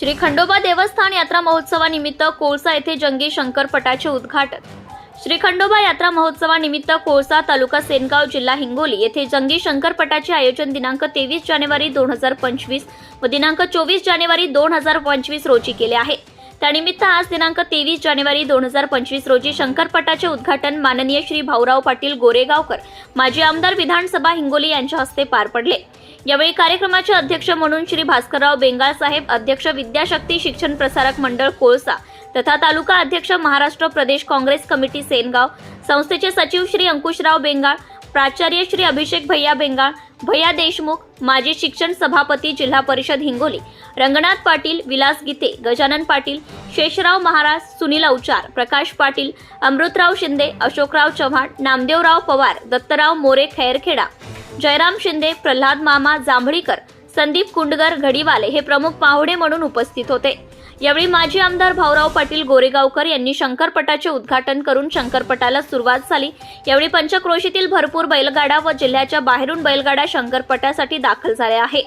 श्री खंडोबा देवस्थान यात्रा महोत्सवानिमित्त कोळसा येथे जंगी शंकरपटाचे उद्घाटन. श्री खंडोबा यात्रा महोत्सवानिमित्त कोळसा तालुका सेनगाव जिल्हा हिंगोली येथे जंगी शंकरपटाचे आयोजन दिनांक तेवीस जानेवारी दोन हजार पंचवीस व दिनांक चोवीस जानेवारी दोन हजार पंचवीस रोजी केले आहे. त्यानिमित्त आज दिनांक तेवीस जानेवारी दोन हजार पंचवीस रोजी शंकरपटाचे उद्घाटन माननीय श्री भाऊराव पाटील गोरेगावकर माजी आमदार विधानसभा हिंगोली यांच्या हस्ते पार पडले. यावेळी कार्यक्रमाचे अध्यक्ष म्हणून श्री भास्करराव बेंगाळ साहेब अध्यक्ष विद्याशक्ती शिक्षण प्रसारक मंडळ कोळसा तथा तालुका अध्यक्ष महाराष्ट्र प्रदेश काँग्रेस कमिटी सेनगाव संस्थेचे सचिव श्री अंकुशराव बेंगाळ प्राचार्य श्री अभिषेक भैया बेंगाळ भैया देशमुख माजी शिक्षण सभापती जिल्हा परिषद हिंगोली रंगनाथ पाटील विलास गीते गजानन पाटील शेषराव महाराज सुनील अवचार प्रकाश पाटील अमृतराव शिंदे अशोकराव चव्हाण नामदेवराव पवार दत्तराव मोरे खैरखेडा जयराम शिंदे प्रल्हाद मामा जांभळीकर संदीप कुंडगर घडीवाले हे प्रमुख पाहुणे म्हणून उपस्थित होते. यावेळी माजी आमदार भाऊराव पाटील गोरेगावकर यांनी शंकरपटाचे उद्घाटन करून शंकरपटाला सुरुवात झाली. यावेळी पंचक्रोशीतील भरपूर बैलगाडा व जिल्ह्याच्या बाहेरून बैलगाडा शंकरपटासाठी दाखल झाल्या आहे.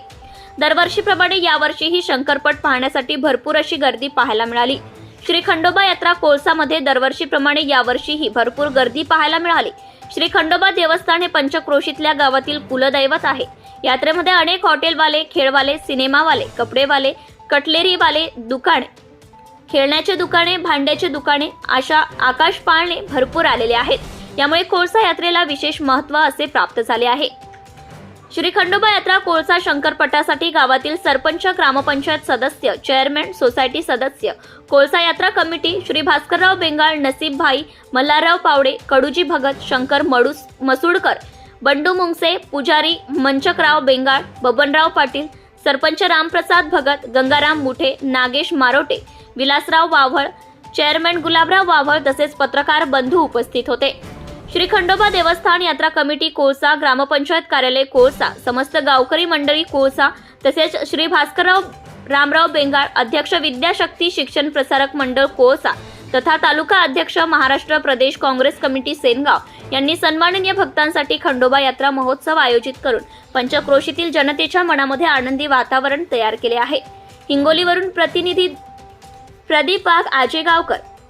दरवर्षीप्रमाणे यावर्षीही शंकरपट पाहण्यासाठी भरपूर अशी गर्दी पाहायला मिळाली. श्री खंडोबा यात्रा कोळसामध्ये दरवर्षीप्रमाणे यावर्षीही भरपूर गर्दी पाहायला मिळाली. श्री खंडोबा देवस्थान हे पंचक्रोशीतल्या गावातील कुलदैवत आहे. यात्रेमध्ये अनेक हॉटेलवाले खेळवाले सिनेमावाले कपडेवाले कटलेरीवाले दुकाने खेळण्याचे दुकाने भांड्याचे दुकाने अशा आकाश पाळणे भरपूर आलेले आहेत. यामुळे कोळसा यात्रेला विशेष महत्त्व असे प्राप्त झाले आहे. श्री खंडोबा यात्रा कोळसा शंकरपटासाठी गावातील सरपंच ग्रामपंचायत सदस्य चेअरमॅन सोसायटी सदस्य. कोळसा यात्रा कमिटी श्री भास्करराव बेंगाळ नसीब भाई मल्हारराव पावडे कडूजी भगत शंकर मडूस मसुडकर बंडू मुंगसे पुजारी मंचकराव बेंगाळ बबनराव पाटील सरपंच रामप्रसाद भगत गंगाराम मुठे नागेश मारोटे विलासराव वाव्हळ चेअरमॅन गुलाबराव वाव्हळ तसेच पत्रकार बंधू उपस्थित होते. श्री खंडोबा देवस्थान यात्रा कमिटी कोळसा ग्रामपंचायत कार्यालय कोळसा समस्त गावकरी मंडळी कोळसा तसेच श्री भास्करराव रामराव बेंगाळ अध्यक्ष विद्याशक्ती शिक्षण प्रसारक मंडळ कोळसा तथा तालुका अध्यक्ष महाराष्ट्र प्रदेश काँग्रेस कमिटी सेनगाव यांनी सन्माननीय भक्तांसाठी खंडोबा यात्रा महोत्सव आयोजित करून पंचक्रोशीतील जनतेच्या मनामध्ये आनंदी वातावरण तयार केले आहे. हिंगोलीवरून प्रतिनिधी प्रदीप आजेगावकर